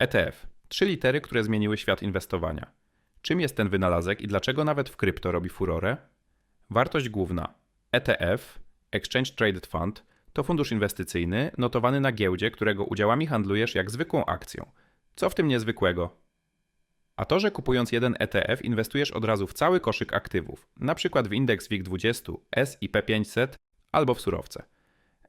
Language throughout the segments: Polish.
ETF. Trzy litery, które zmieniły świat inwestowania. Czym jest ten wynalazek i dlaczego nawet w krypto robi furorę? Wartość główna. ETF, Exchange Traded Fund, to fundusz inwestycyjny notowany na giełdzie, którego udziałami handlujesz jak zwykłą akcją. Co w tym niezwykłego? A to, że kupując jeden ETF inwestujesz od razu w cały koszyk aktywów, np. w indeks WIG20, S&P 500 albo w surowce.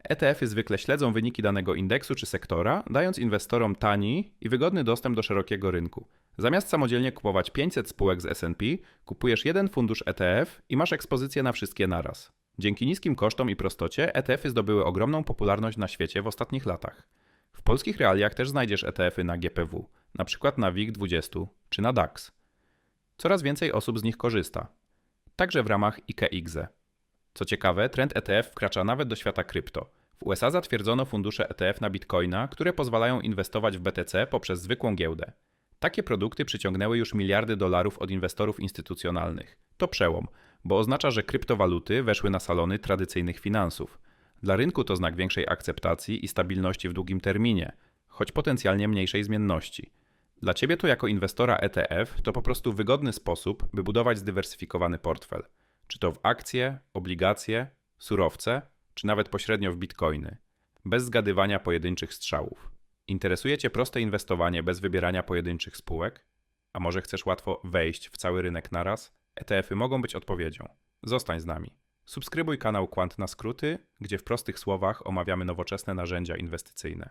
ETF-y zwykle śledzą wyniki danego indeksu czy sektora, dając inwestorom tani i wygodny dostęp do szerokiego rynku. Zamiast samodzielnie kupować 500 spółek z S&P, kupujesz jeden fundusz ETF i masz ekspozycję na wszystkie naraz. Dzięki niskim kosztom i prostocie ETF-y zdobyły ogromną popularność na świecie w ostatnich latach. W polskich realiach też znajdziesz ETF-y na GPW, przykład na WIG20 czy na DAX. Coraz więcej osób z nich korzysta, także w ramach IKEXE. Co ciekawe, trend ETF wkracza nawet do świata krypto. W USA zatwierdzono fundusze ETF na bitcoina, które pozwalają inwestować w BTC poprzez zwykłą giełdę. Takie produkty przyciągnęły już miliardy dolarów od inwestorów instytucjonalnych. To przełom, bo oznacza, że kryptowaluty weszły na salony tradycyjnych finansów. Dla rynku to znak większej akceptacji i stabilności w długim terminie, choć potencjalnie mniejszej zmienności. Dla ciebie to jako inwestora ETF to po prostu wygodny sposób, by budować zdywersyfikowany portfel. Czy to w akcje, obligacje, surowce, czy nawet pośrednio w bitcoiny. Bez zgadywania pojedynczych strzałów. Interesuje Cię proste inwestowanie bez wybierania pojedynczych spółek? A może chcesz łatwo wejść w cały rynek naraz? ETF-y mogą być odpowiedzią. Zostań z nami. Subskrybuj kanał Quant na skróty, gdzie w prostych słowach omawiamy nowoczesne narzędzia inwestycyjne.